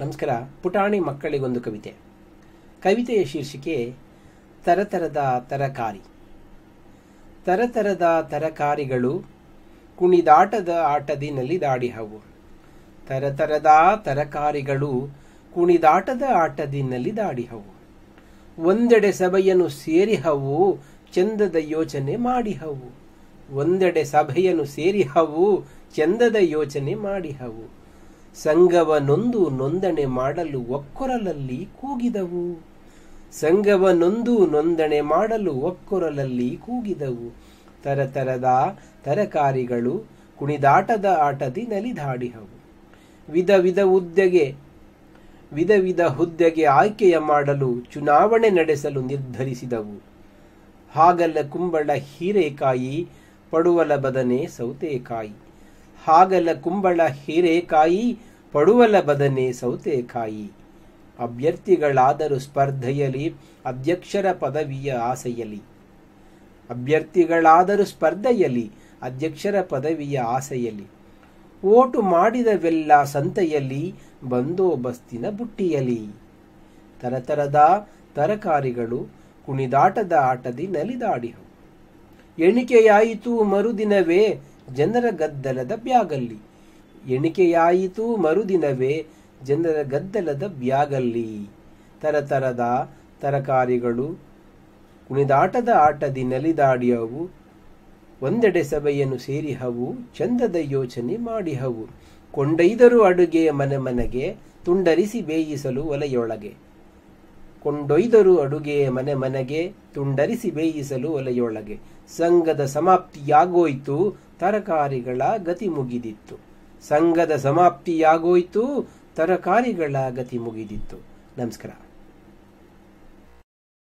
ನಮಸ್ಕಾರ. ಪುಟಾಣಿ ಮಕ್ಕಳಿಗೊಂದು ಕವಿತೆ. ಕವಿತೆಯ ಶೀರ್ಷಿಕೆ, ತರತರದ ತರಕಾರಿ. ತರತರದ ತರಕಾರಿಗಳು ಕುಣಿದಾಟದ ಆಟದಿ ನಲಿದಾಡಿಹವು ತರತರದ ತರಕಾರಿಗಳು ಕುಣಿದಾಟದ ಆಟದಿ ನಲಿದಾಡಿಹವು ಒಂದೆಡೆ ಸಭೆಯನ್ನು ಸೇರಿಹವು, ಚಂದದ ಯೋಚನೆ ಮಾಡಿಹವು. ಒಂದೆಡೆ ಸಭೆಯನ್ನು ಸೇರಿಹವು, ಚಂದದ ಯೋಚನೆ ಮಾಡಿಹವು. ಸಂಘವನೊಂದು ನೊಂದಣೆ ಮಾಡಲು ಒಕ್ಕೊರಲಲ್ಲಿ ಕೂಗಿದವು. ಸಂಘವನೊಂದು ನೊಂದಣೆ ಮಾಡಲು ಒಕ್ಕೊರಲಲ್ಲಿ ಕೂಗಿದವು. ತರತರದ ತರಕಾರಿಗಳು ಕುಣಿದಾಟದ ಆಟದಿ ನಲಿದಾಡಿಹವು. ವಿಧ ವಿಧ ಹುದ್ದೆಗೆ, ವಿಧ ವಿಧ ಹುದ್ದೆಗೆ ಆಯ್ಕೆಯ ಮಾಡಲು ಚುನಾವಣೆ ನಡೆಸಲು ನಿರ್ಧರಿಸಿದವು. ಹಾಗಲ್ಲ ಕುಂಬಳ ಹೀರೆಕಾಯಿ, ಪಡುವಲ ಬದನೆ ಸೌತೆಕಾಯಿ. ಹಾಗಲ ಕುಂಬಳ ಹೀರೆಕಾಯಿ ಪಡುವಲ ಬದನೆ ಸೌತೆಕಾಯಿ ಅಭ್ಯರ್ಥಿಗಳಾದರೂ ಸ್ಪರ್ಧೆಯಲಿ ಅಧ್ಯಕ್ಷರ ಪದವಿಯ ಆಸೆಯಲಿ ಅಭ್ಯರ್ಥಿಗಳಾದರೂ ಸ್ಪರ್ಧೆಯಲಿ ಅಧ್ಯಕ್ಷರ ಪದವಿಯ ಆಸೆಯಲಿ ಓಟು ಮಾಡಿದವೆಲ್ಲ ಸಂತೆಯಲ್ಲಿ ಬಂದೋಬಸ್ತಿನ ಬುಟ್ಟಿಯಲಿ ತರತರದ ತರಕಾರಿಗಳು ಕುಣಿದಾಟದ ಆಟದಿ ನಲಿದಾಡಿಹು ಎಣಿಕೆಯಾಯಿತು ಮರುದಿನವೇ ಜನರ ಗದ್ದಲದ ಬ್ಯಾಗಲ್ಲಿ. ಎಣಿಕೆಯಾಯಿತು ಮರುದಿನವೇ ಜನರ ಗದ್ದಲದ ಬ್ಯಾಗಲ್ಲಿ ತರತರದ ತರಕಾರಿಗಳು, ಕುಣಿದಾಟದ ಆಟದಿ ನಲಿದಾಡಿಯವು, ಒಂದೆಡೆ ಸಭೆಯನ್ನು ಸೇರಿಹವು, ಚಂದದ ಯೋಚನೆ ಮಾಡಿಹವು. ಕೊಂಡೊಯ್ದರು ಅಡುಗೆಯ ಮನೆ ಮನೆಗೆ, ತುಂಡರಿಸಿ ಬೇಯಿಸಲು ಒಲೆಯೊಳಗೆ. ಕೊಂಡೊಯ್ದರು ಅಡುಗೆಯ ಮನೆ ಮನೆಗೆ, ತುಂಡರಿಸಿ ಬೇಯಿಸಲು ಒಲೆಯೊಳಗೆ. ಸಂಘದ ಸಮಾಪ್ತಿಯಾಗೋಯ್ತು, ತರಕಾರಿಗಳ ಗತಿ ಮುಗಿದಿತ್ತು. ಸಂಘದ ಸಮಾಪ್ತಿಯಾಗೋಯ್ತು ತರಕಾರಿಗಳ ಗತಿ ಮುಗಿದಿತ್ತು. ನಮಸ್ಕಾರ.